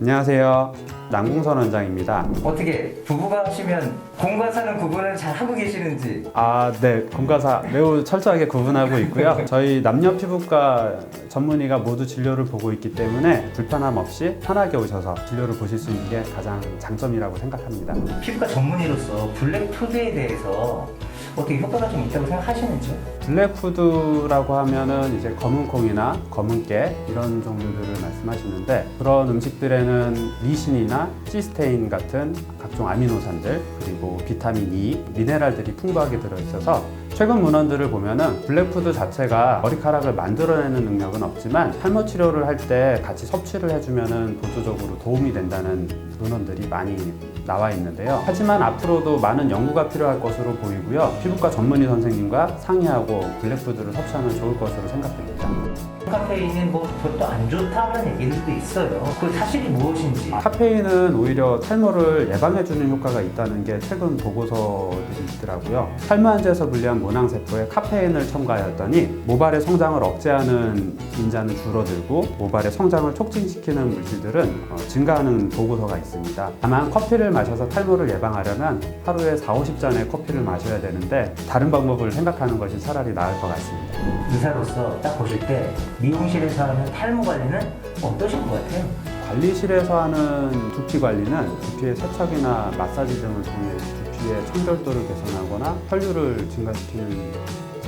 안녕하세요. 남궁선 원장입니다. 어떻게 부부가 하시면 공과 사는 구분을 잘 하고 계시는지 아, 네. 공과사 매우 철저하게 구분하고 있고요. 저희 남녀 피부과 전문의가 모두 진료를 보고 있기 때문에 불편함 없이 편하게 오셔서 진료를 보실 수 있는 게 가장 장점이라고 생각합니다. 피부과 전문의로서 블랙푸드에 대해서 어떻게 효과가 좀 있다고 생각하시는지? 블랙푸드라고 하면은 이제 검은콩이나 검은깨 이런 종류들을 말씀하시는데 그런 음식들에는 리신이나 시스테인 같은 각종 아미노산들 그리고 비타민 E, 미네랄들이 풍부하게 들어있어서 최근 문헌들을 보면은 블랙푸드 자체가 머리카락을 만들어내는 능력은 없지만 탈모 치료를 할 때 같이 섭취를 해주면은 보조적으로 도움이 된다는 문헌들이 많이 나와 있는데요. 하지만 앞으로도 많은 연구가 필요할 것으로 보이고요. 피부과 전문의 선생님과 상의하고 블랙푸드를 섭취하면 좋을 것으로 생각됩니다. 카페인은 뭐 그것도 안 좋다는 얘기들도 있어요. 그 사실이 무엇인지 카페인은 오히려 탈모를 예방해주는 효과가 있다는 게 최근 보고서들이 있더라고요. 탈모 환자에서 분리한 모낭세포에 카페인을 첨가하였더니 모발의 성장을 억제하는 인자는 줄어들고 모발의 성장을 촉진시키는 물질들은 어, 증가하는 보고서가 있습니다. 다만 커피를 마셔서 탈모를 예방하려면 하루에 4, 50잔의 커피를 마셔야 되는데 다른 방법을 생각하는 것이 차라리 나을 것 같습니다. 의사로서 딱 보실 때 미용 실에서 하는 탈모 관리는 어떠신 것 같아요? 관리실에서 하는 두피 관리는 두피의 세척이나 마사지 등을 통해 두피의 청결도를 개선하거나 혈류를 증가시키는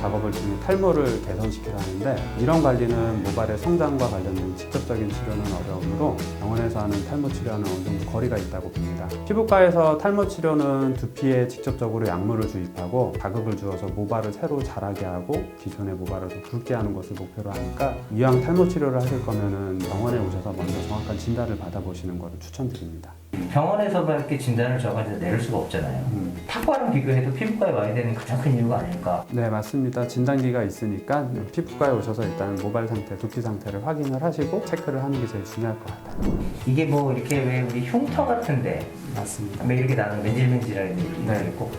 작업을 통해 탈모를 개선시키려 하는데 이런 관리는 모발의 성장과 관련된 직접적인 치료는 어려우므로 병원에서 하는 탈모 치료와는 어느 정도 거리가 있다고 봅니다. 피부과에서 탈모 치료는 두피에 직접적으로 약물을 주입하고 자극을 주어서 모발을 새로 자라게 하고 기존의 모발을 더 굵게 하는 것을 목표로 하니까 이왕 탈모 치료를 하실 거면은 병원에 오셔서 먼저 정확한 진단을 받아보시는 것을 추천드립니다. 병원에서만 이렇게 진단을 저한테 내릴 수가 없잖아요. 음. 탁과랑 비교해도 피부과에 와야 되는 가장 큰 이유가 아닐까. 네 맞습니다 진단기가 있으니까 피부과에 오셔서 일단 모발 상태, 두피 상태를 확인을 하시고 체크를 하는 게 제일 중요할 것 같아요 이게 뭐 이렇게 왜 우리 흉터 같은데 맞습니다 왜 이렇게 나는 맨질맨질하게 네. 네. 있고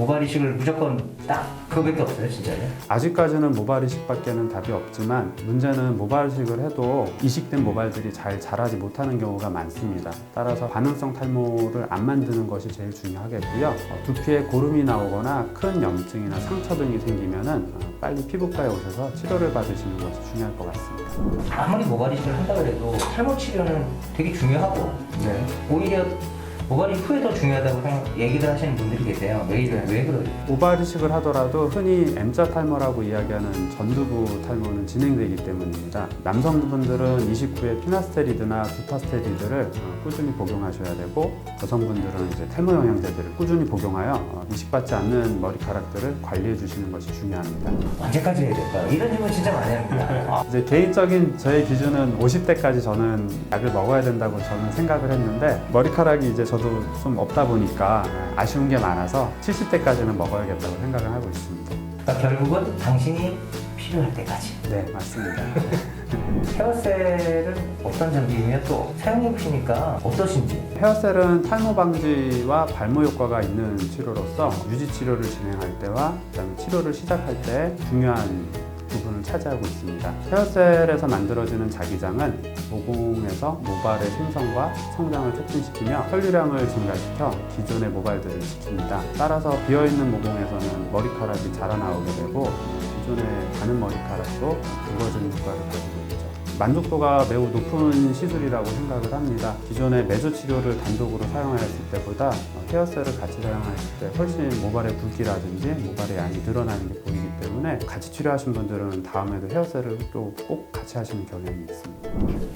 모발 이식을 무조건 딱 그거밖에 없어요 진짜요? 아직까지는 모발 이식밖에는 답이 없지만 문제는 모발 이식을 해도 이식된 모발들이 잘 자라지 못하는 경우가 많습니다 따라서 반응성 탈모를 안 만드는 것이 제일 중요하겠고요 어, 두피에 고름이 나오거나 큰 염증이나 상처 등이 생기면은 어, 빨리 피부과에 오셔서 치료를 받으시는 것이 중요할 것 같습니다 아무리 모발 이식을 한다 그래도 탈모 치료는 되게 중요하고 네. 오히려 모발 이식 후에 더 중요하다고 생각, 얘기를 하시는 분들이 계세요. 왜, 이래- 왜 그러죠? 모발 이식을 하더라도 흔히 M자 탈모라고 이야기하는 전두부 탈모는 진행되기 때문입니다. 남성분들은 이식 후에 피나스테리드나 두타스테리드를 어, 꾸준히 복용하셔야 되고 여성분들은 이제 탈모 영양제들을 꾸준히 복용하여 어, 이식받지 않는 머리카락들을 관리해 주시는 것이 중요합니다. 언제까지 해야 될까요? 이런 질문 진짜 많이 합니다. 아, 이제 개인적인 저의 기준은 50대까지 저는 약을 먹어야 된다고 저는 생각을 했는데 머리카락이 이제 저도 좀 없다 보니까 아쉬운 게 많아서 70대까지는 먹어야겠다고 생각을 하고 있습니다. 그러니까 결국은 당신이 필요할 때까지. 네, 맞습니다. 헤어셀은 어떤 장비이며 또 사용해 보시니까 어떠신지. 헤어셀은 탈모 방지와 발모 효과가 있는 치료로서 유지 치료를 진행할 때와 그다음에 치료를 시작할 때 중요한 부분을 차지하고 있습니다. 헤어셀에서 만들어지는 자기장은 모공에서 모발의 생성과 성장을 促진시키며 혈류량을 증가시켜 기존의 모발들을 지킵니다. 따라서 비어있는 모공에서는 머리카락이 자라나오게 되고 기존의 가는 머리카락도 굵어지는 효과를 가지고 있죠. 만족도가 매우 높은 시술이라고 생각을 합니다. 기존의 메조 치료를 단독으로 사용하였을 때보다 어, 헤어셀을 같이 사용했을 때 훨씬 모발의 굵기라든지 모발의 양이 늘어나는 게 보이기 때문에 같이 치료하신 분들은 다음에도 헤어셀을 또 꼭 같이 하시는 경향이 있습니다.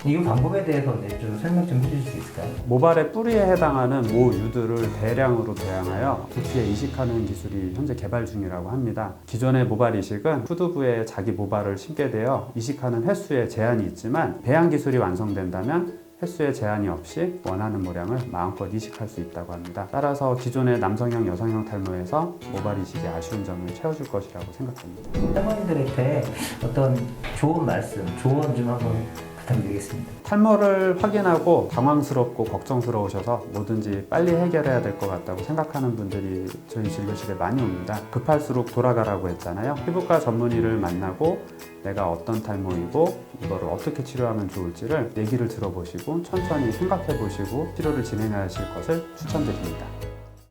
이 방법에 대해서 네, 좀 설명 좀 해주실 수 있을까요? 모발의 뿌리에 해당하는 모유들을 대량으로 배양하여 두피에 이식하는 기술이 현재 개발 중이라고 합니다. 기존의 모발 이식은 후두부에 자기 모발을 심게 되어 이식하는 횟수에 제한이 있지만 배양 기술이 완성된다면 횟수에 제한이 없이 원하는 모량을 마음껏 이식할 수 있다고 합니다. 따라서 기존의 남성형, 여성형 탈모에서 모발 이식의 아쉬운 점을 채워줄 것이라고 생각합니다. 할머니들한테 어떤 좋은 말씀, 조언 좀 한번 부탁드리겠습니다. 탈모를 확인하고 당황스럽고 걱정스러우셔서 뭐든지 빨리 해결해야 될 것 같다고 생각하는 분들이 저희 진료실에 많이 옵니다. 급할수록 돌아가라고 했잖아요. 피부과 전문의를 만나고 내가 어떤 탈모이고 이거를 어떻게 치료하면 좋을지를 얘기를 들어보시고 천천히 생각해 보시고 치료를 진행하실 것을 추천드립니다.